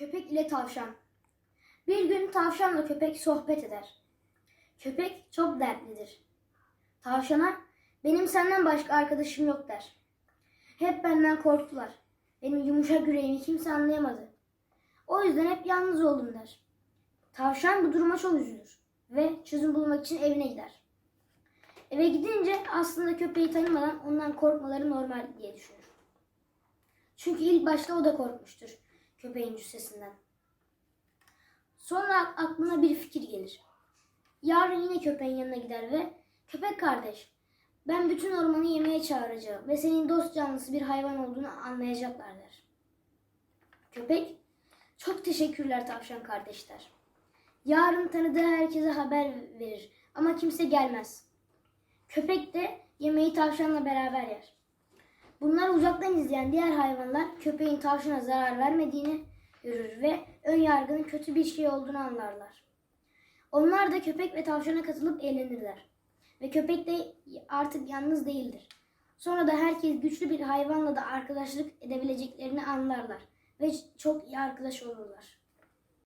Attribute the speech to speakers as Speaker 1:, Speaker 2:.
Speaker 1: Köpek ile tavşan. Bir gün tavşanla köpek sohbet eder. Köpek çok dertlidir. Tavşana benim senden başka arkadaşım yok der. Hep benden korktular. Benim yumuşak yüreğimi kimse anlayamadı. O yüzden hep yalnız oldum der. Tavşan bu duruma çok üzülür ve çözüm bulmak için evine gider. Eve gidince aslında köpeği tanımadan ondan korkmaları normal diye düşünür. Çünkü ilk başta o da korkmuştur köpeğin cüssesinden. Sonra aklına bir fikir gelir. Yarın yine köpeğin yanına gider ve köpek kardeş ben bütün ormanı yemeğe çağıracağım ve senin dost canlısı bir hayvan olduğunu anlayacaklar der. Köpek çok teşekkürler tavşan kardeşler. Yarın tanıdığı herkese haber verir ama kimse gelmez. Köpek de yemeği tavşanla beraber yer. Bunları uzaktan izleyen diğer hayvanlar köpeğin tavşana zarar vermediğini görür ve ön yargının kötü bir şey olduğunu anlarlar. Onlar da köpek ve tavşana katılıp eğlenirler. Ve köpek de artık yalnız değildir. Sonra da herkes güçlü bir hayvanla da arkadaşlık edebileceklerini anlarlar ve çok iyi arkadaş olurlar.